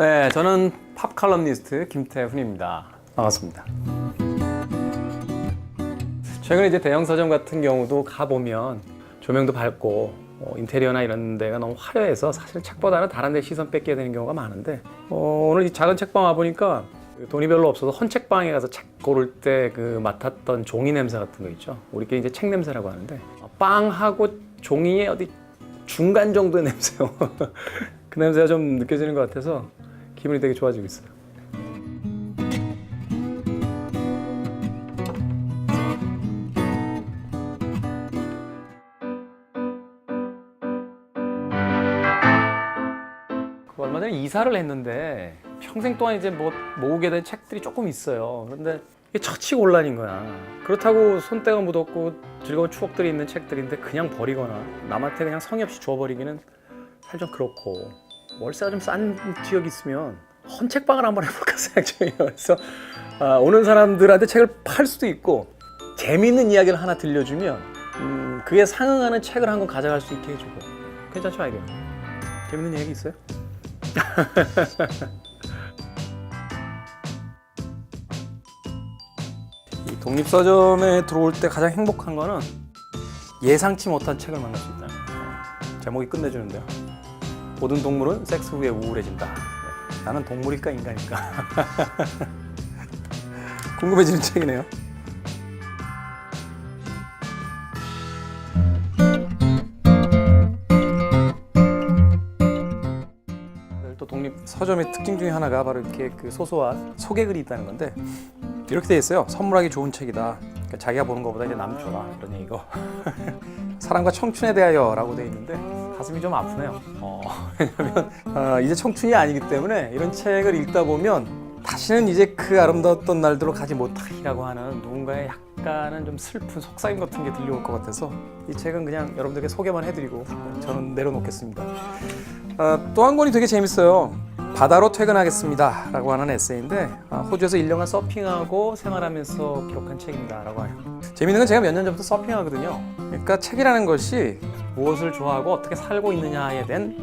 네, 저는 팝 칼럼니스트 김태훈입니다. 반갑습니다. 최근에 이제 대형 서점 같은 경우도 가보면 조명도 밝고 어, 인테리어나 이런 데가 너무 화려해서 사실 책보다는 다른 데 시선 뺏게 되는 경우가 많은데 어, 오늘 이 작은 책방 와보니까 그 돈이 별로 없어서 헌책방에 가서 책 고를 때 그 맡았던 종이 냄새 같은 거 있죠. 우리끼리 이제 책 냄새라고 하는데 어, 빵하고 종이의 어디 중간 정도의 냄새요. 그 냄새가 좀 느껴지는 것 같아서 기분이 되게 좋아지고 있어요. 그 얼마 전에 이사를 했는데 평생 동안 이제 뭐 모으게 된 책들이 조금 있어요. 그런데 이게 처치곤란인 거야. 그렇다고 손때가 묻었고 즐거운 추억들이 있는 책들인데 그냥 버리거나 남한테 그냥 성의 없이 줘버리기는 좀 그렇고 월세가 좀 싼 지역이 있으면 헌책방을 한번 해볼까 생각 중이에요. 그래서 아, 오는 사람들한테 책을 팔 수도 있고 재미있는 이야기를 하나 들려주면 음, 그에 상응하는 책을 한 권 가져갈 수 있게 해주고 괜찮죠 아이디어? 재밌는 얘기 있어요? 이 독립서점에 들어올 때 가장 행복한 거는 예상치 못한 책을 만날 수 있다. 네, 제목이 끝내주는데요. 모든 동물은 섹스 후에 우울해진다. 네, 나는 동물일까 인간일까? 궁금해지는 책이네요. 또 독립 서점의 특징 중에 하나가 바로 이렇게 그 소소한 소개글이 있다는 건데 이렇게 돼 있어요. 선물하기 좋은 책이다. 그러니까 자기가 보는 것보다 이제 남 줘라 이런 얘기고 사랑과 청춘에 대하여라고 돼 있는데 가슴이 좀 아프네요. 어, 왜냐하면 어, 이제 청춘이 아니기 때문에 이런 책을 읽다 보면 다시는 이제 그 아름다웠던 날들로 가지 못하리라고 하는 누군가의 약간은 좀 슬픈 속삭임 같은 게 들려올 것 같아서 이 책은 그냥 여러분들에게 소개만 해드리고 저는 내려놓겠습니다. 어, 또한 권이 되게 재밌어요. 바다로 퇴근하겠습니다. 라고 하는 에세이인데, 아, 호주에서 1년간 서핑하고 생활하면서 기록한 책입니다. 라고 해요. 재밌는 건 제가 몇 년 전부터 서핑하거든요. 그러니까 책이라는 것이 무엇을 좋아하고 어떻게 살고 있느냐에 대한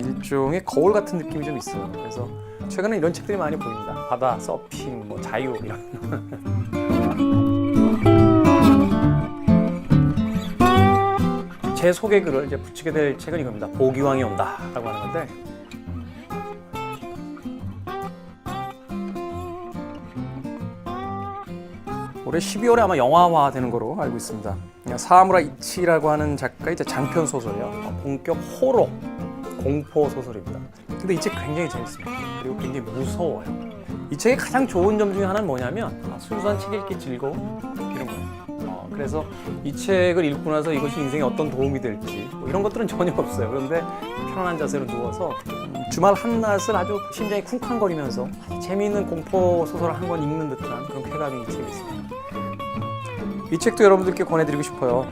일종의 거울 같은 느낌이 좀 있어요. 그래서 최근에 이런 책들이 많이 보입니다. 바다, 서핑, 뭐 자유 이런. 제 소개글을 이제 붙이게 될 책은 이겁니다. 보기왕이 온다라고 하는 건데 올해 12월에 아마 영화화 되는 거로 알고 있습니다. 사무라 이치라고 하는 작가의 이제 장편 소설이요. 어, 본격 호러 공포 소설입니다. 근데 이 책 굉장히 재밌습니다. 그리고 굉장히 무서워요. 이 책의 가장 좋은 점 중에 하나는 뭐냐면 아, 순수한 책 읽기 즐거움 이런 거예요. 어, 그래서 이 책을 읽고 나서 이것이 인생에 어떤 도움이 될지 뭐 이런 것들은 전혀 없어요. 그런데 편안한 자세로 누워서 음, 주말 한낮을 아주 심장이 쿵쾅거리면서 재미있는 공포 소설을 한권 읽는 듯한 그런 쾌감이 이 책에 있습니다. 이 책도 여러분들께 권해드리고 싶어요.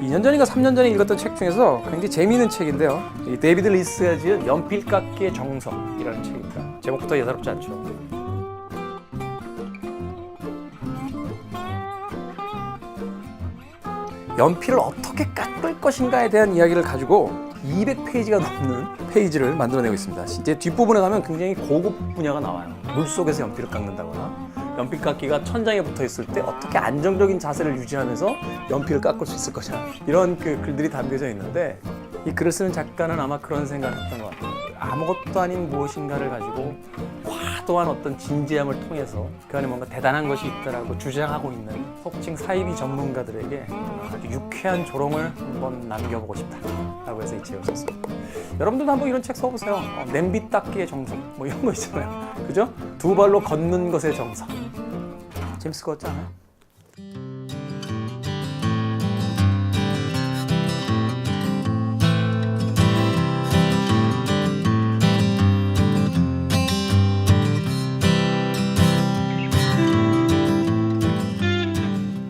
2년 전인가 3년 전에 읽었던 책 중에서 굉장히 재미있는 책인데요. 이 데이비드 리스가 지은 연필깎이의 정석이라는 책입니다. 제목부터 예사롭지 않죠. 연필을 어떻게 깎을 것인가에 대한 이야기를 가지고 200페이지가 넘는 페이지를 만들어내고 있습니다. 이제 뒷부분에 가면 굉장히 고급 분야가 나와요. 물 속에서 연필을 깎는다거나 연필 깎기가 천장에 붙어 있을 때 어떻게 안정적인 자세를 유지하면서 연필을 깎을 수 있을 것이냐 이런 그 글들이 담겨져 있는데 이 글을 쓰는 작가는 아마 그런 생각을 했던 것 같아요. 아무것도 아닌 무엇인가를 가지고 과도한 어떤 진지함을 통해서 그 안에 뭔가 대단한 것이 있다라고 주장하고 있는 속칭 사이비 전문가들에게 아주 유쾌한 조롱을 한번 남겨보고 싶다라고 해서 이 책을 썼어요. 여러분들도 한번 이런 책 써보세요. 어, 냄비 닦기의 정석 뭐 이런 거 있잖아요. 그죠? 두 발로 걷는 것의 정석. 재밌을 것 같지 않아요?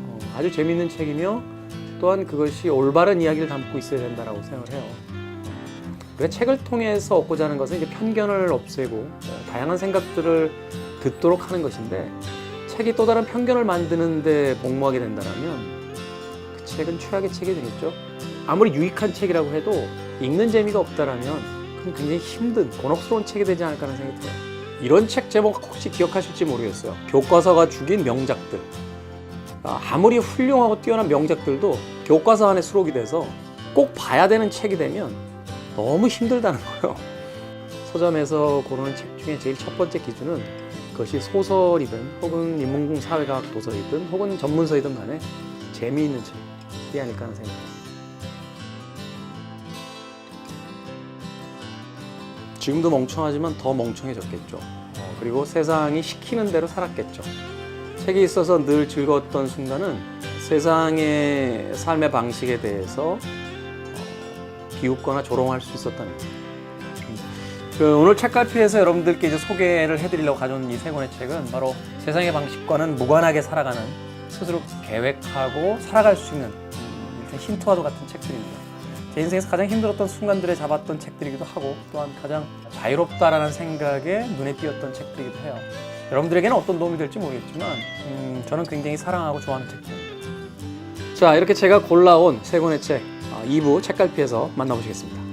어, 아주 재밌는 책이며 또한 그것이 올바른 이야기를 담고 있어야 된다라고 생각을 해요. 우리가 책을 통해서 얻고자 하는 것은 이제 편견을 없애고 어, 다양한 생각들을 듣도록 하는 것인데 책이 또 다른 편견을 만드는데 복무하게 된다면 그 책은 최악의 책이 되겠죠. 아무리 유익한 책이라고 해도 읽는 재미가 없다라면 굉장히 힘든 곤혹스러운 책이 되지 않을까 하는 생각이 들어요. 이런 책 제목 혹시 기억하실지 모르겠어요. 교과서가 죽인 명작들. 아, 아무리 훌륭하고 뛰어난 명작들도 교과서 안에 수록이 돼서 꼭 봐야 되는 책이 되면 너무 힘들다는 거예요. 서점에서 고르는 책 중에 제일 첫 번째 기준은 그것이 소설이든 혹은 인문공 사회과학 도서이든 혹은 전문서이든 간에 재미있는 책이 아닐까 하는 생각이 지금도 멍청하지만 더 멍청해졌겠죠. 어, 그리고 세상이 시키는 대로 살았겠죠. 책이 있어서 늘 즐거웠던 순간은 세상의 삶의 방식에 대해서 어, 비웃거나 조롱할 수 있었다는 거예요. 음. 그 오늘 책갈피에서 여러분들께 이제 소개를 해드리려고 가져온 이 세 권의 책은 바로 세상의 방식과는 무관하게 살아가는 스스로 계획하고 살아갈 수 있는 음, 힌트와도 같은 책들입니다. 제 인생에서 가장 힘들었던 순간들에 잡았던 책들이기도 하고 또한 가장 자유롭다라는 생각에 눈에 띄었던 책들이기도 해요. 여러분들에게는 어떤 도움이 될지 모르겠지만 음, 저는 굉장히 사랑하고 좋아하는 책들입니다. 자 이렇게 제가 골라온 세 권의 책 아, 2부 책갈피에서 만나보시겠습니다.